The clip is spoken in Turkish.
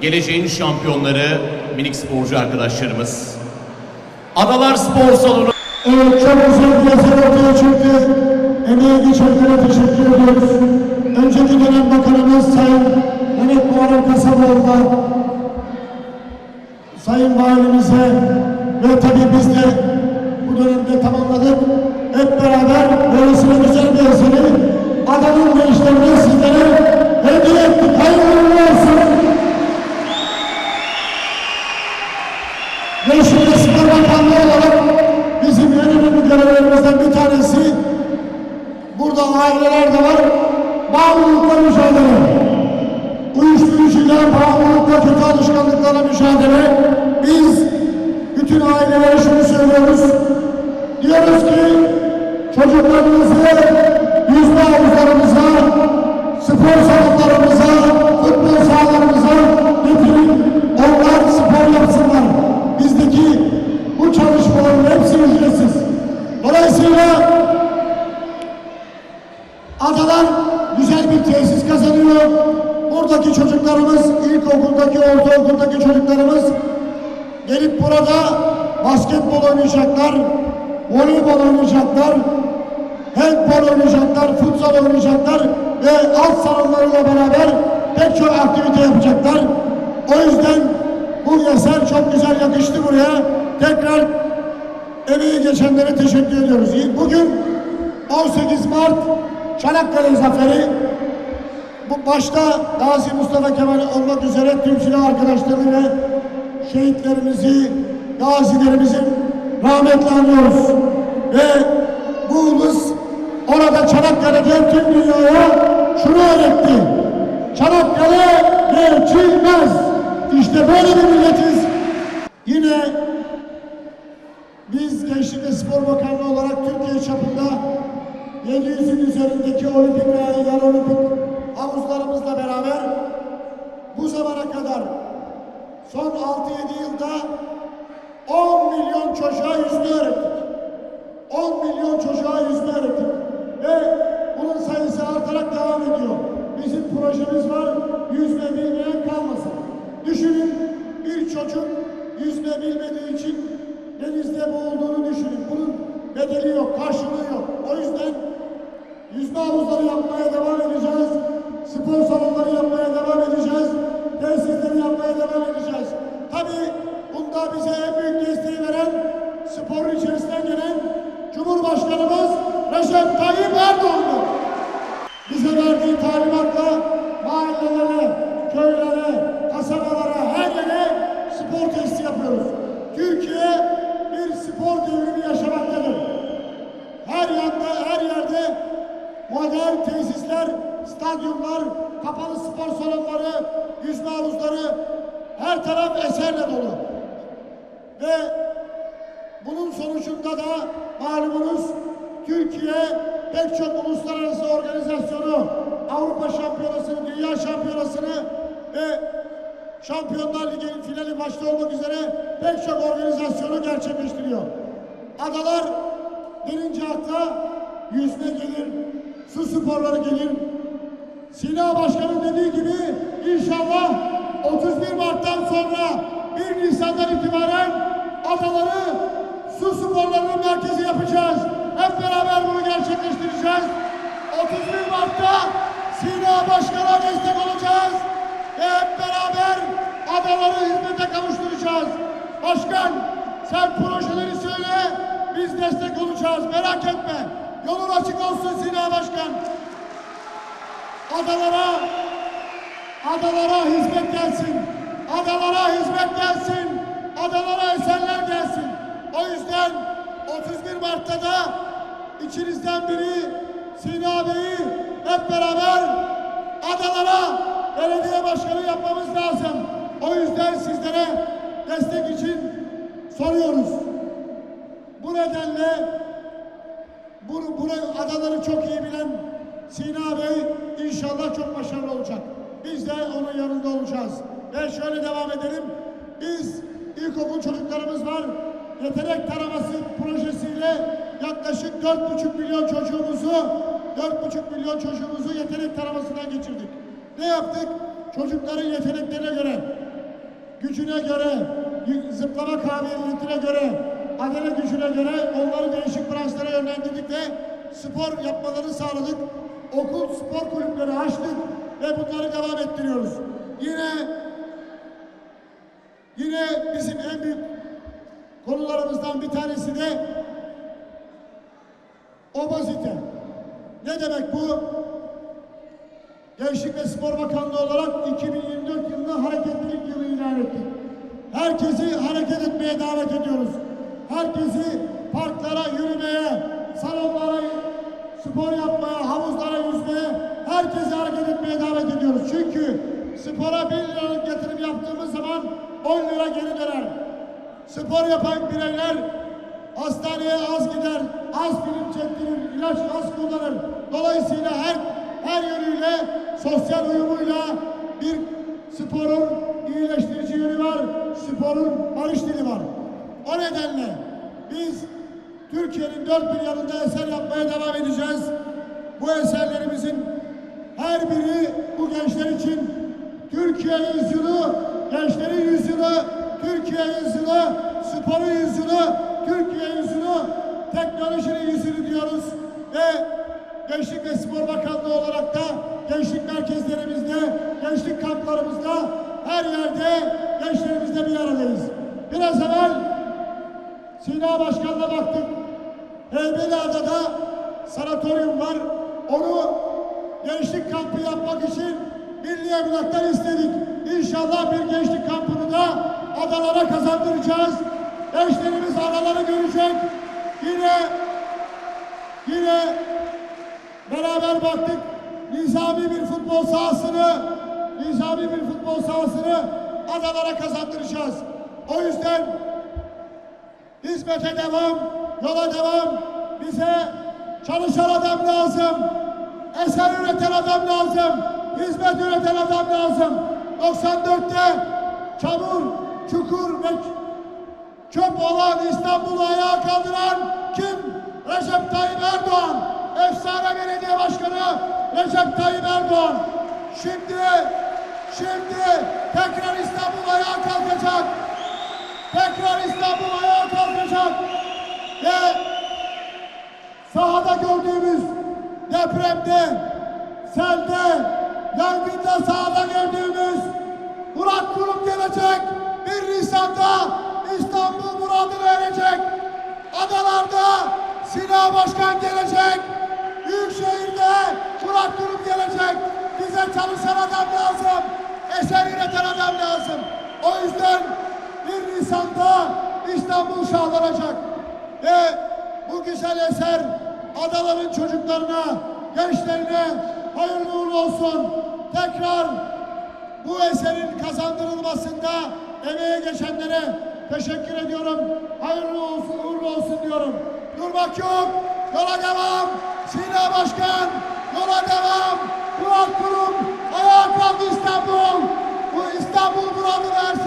geleceğin şampiyonları minik sporcu arkadaşlarımız. Adalar Spor Salonu Evet çok güzel bir eser ortaya çıktı. Emeğe geçenlere teşekkür ediyoruz. Önceki dönem bakanımız Sayın Mehmet Muharrem Kasaboğlu'na, Sayın Valimize ve tabii biz de bu dönemde tamamladık. Hep beraber böylesine güzel bir eseri adamın gençlerine sizlere Gençlik Spor Bakanlığı olarak bizim en önemli görevlerimizden bir tanesi burada aileler de var. Bağımlılıkla mücadele. Uyuşturucuyla, bağımlılıkla, kötü alışkanlıklarla mücadele. Biz bütün ailelere şunu söylüyoruz. Diyoruz ki çocuklarınızı bir tesis kazanıyor. Buradaki çocuklarımız, ilkokuldaki, ortaokuldaki çocuklarımız gelip burada basketbol oynayacaklar, voleybol oynayacaklar, handbol oynayacaklar, futsal oynayacaklar ve alt salonlarıyla beraber pek çok aktivite yapacaklar. O yüzden bu eser çok güzel yakıştı buraya. Tekrar emeği geçenlere teşekkür ediyoruz. Bugün 18 Mart Çanakkale Zaferi bu başta Gazi Mustafa Kemal olmak üzere tüm silah arkadaşlarını ve şehitlerimizi, gazilerimizin rahmetle anıyoruz. Ve bu ulus orada Çanakkale'de tüm dünyaya şunu öğretti. Çanakkale geçilmez. İşte böyle bir milletiz. Yine biz Gençlik ve Spor Bakanlığı olarak Türkiye çapında 700'ün üzerindeki olimpik ve yarı olimpik havuzlarımızla beraber bu zamana kadar son 6-7 yılda 10 milyon çocuğa yüzme öğrettik. 10 milyon çocuğa yüzme öğrettik. Ve bunun sayısı artarak devam ediyor. Bizim projemiz var, yüzme bilmeyen kalmasın. Düşünün bir çocuk yüzme bilmediği için denizde boğulduğunu düşünün. Bunun bedeli yok, karşılığı yok. O yüzden yüzme havuzları yapmaya devam edeceğiz. Spor salonları yapmaya devam edeceğiz. Tesisleri yapmaya devam edeceğiz. Tabii bunda bize en büyük desteği veren sporun içerisinden gelen Cumhurbaşkanımız Recep Tayyip Erdoğan'dır. Bize verdiği talimatla mahallelere, köylere, kasabalara, her yere spor tesisi yapıyoruz. Türkiye bir spor devrimi yaşamaktadır. Her yanda, her yerde modern tesisler, stadyumlar, kapalı spor salonları, yüzme havuzları, her taraf eserle dolu. Ve bunun sonucunda da malumunuz Türkiye pek çok uluslararası organizasyonu, Avrupa Şampiyonası'nı, Dünya Şampiyonası'nı ve Şampiyonlar Ligi finali başta olmak üzere pek çok organizasyonu gerçekleştiriyor. Adalar denince akla yüzme gelir, su sporları gelir. Sina Başkan'ın dediği gibi inşallah 31 Mart'tan sonra 1 Nisan'dan itibaren adaları su sporlarının merkezi yapacağız. Hep beraber bunu gerçekleştireceğiz. 31 Mart'ta Sina Başkan'a destek olacağız. Ve hep beraber adaları hizmete kavuşturacağız. Başkan sen projeleri söyle biz destek olacağız. Merak etme. Yolun açık olsun Sina Başkan. Adalara adalara hizmet gelsin. Adalara hizmet gelsin. Adalara eserler gelsin. O yüzden 31 Mart'ta da içinizden biri Sina Bey'i hep beraber adalara belediye başkanı yapmamız lazım. O yüzden sizlere destek için soruyoruz. Bu nedenle bu, bunu adaları çok iyi bilen Sina Bey inşallah çok başarılı olacak. Biz de onun yanında olacağız. Ve şöyle devam edelim. Biz ilkokul çocuklarımız var. Yetenek taraması projesiyle yaklaşık 4,5 milyon çocuğumuzu 4,5 milyon çocuğumuzu yetenek taramasından geçirdik. Ne yaptık? Çocukların yeteneklerine göre gücüne göre, zıplama kabiliyetine göre, adele gücüne göre onları değişik branşlara yönlendirdik ve spor yapmalarını sağladık. Okul spor kulüpleri açtık ve bunları devam ettiriyoruz. Yine yine bizim en büyük konularımızdan bir tanesi de obezite. Ne demek bu? Gençlik ve Spor Bakanlığı olarak 2024 yılında hareketlilik yılı ilan ettik. Herkesi hareket etmeye davet ediyoruz. Herkesi parklara yürümeye, salonlara spor yapmaya, havuzlara yüzmeye, herkesi hareket etmeye davet ediyoruz. Çünkü spora 1 liralık yatırım yaptığımız zaman 10 lira geri döner. Spor yapan bireyler hastaneye az gider, az film çektirir, ilaç az kullanır. Dolayısıyla her her yönüyle, sosyal uyumuyla bir sporun iyileştirici yönü var, sporun barış dili var. O nedenle biz Türkiye'nin dört bir yanında eser yapmaya devam edeceğiz. Bu eserlerimizin her biri bu gençler için Türkiye yüzyılı, gençlerin yüzyılı, Türkiye yüzyılı, sporun yüzyılı, Türkiye yüzyılı, teknolojinin yüzyılı diyoruz. Ve Gençlik ve Spor Bakanlığı olarak da gençlik merkezlerimizde, gençlik kamplarımızda her yerde gençlerimizle Sina Başkan'la baktık. Heybeliada'da sanatoryum var. Onu gençlik kampı yapmak için Milli Emlak'tan istedik. İnşallah bir gençlik kampını da adalara kazandıracağız. Gençlerimiz adaları görecek. Yine yine beraber baktık. Nizami bir futbol sahasını nizami bir futbol sahasını adalara kazandıracağız. O yüzden Hizmete devam, yola devam. Bize çalışan adam lazım. Eser üreten adam lazım. Hizmet üreten adam lazım. 94'te çamur, çukur ve çöp olan İstanbul'u ayağa kaldıran kim? Recep Tayyip Erdoğan. Efsane belediye başkanı Recep Tayyip Erdoğan. Şimdi, şimdi tekrar İstanbul ayağa kalkacak. Tekrar İstanbul ayağa kalkacak. Ve sahada gördüğümüz depremde, selde, yangında sahada gördüğümüz Murat Kurum gelecek. 1 Nisan'da İstanbul muradına erecek. Adalarda Sinan Başkan gelecek. Büyükşehir'de Murat Kurum gelecek. Bize çalışan adam lazım. Eser üreten adam lazım. O yüzden 1 Nisan'da İstanbul şahlanacak. Ve bu güzel eser adaların çocuklarına, gençlerine hayırlı uğurlu olsun. Tekrar bu eserin kazandırılmasında emeğe geçenlere teşekkür ediyorum. Hayırlı olsun, uğurlu olsun diyorum. Durmak yok, yola devam. Sina Başkan, yola devam. Murat Kurum, ayağa kalk İstanbul. Bu İstanbul muradına ersin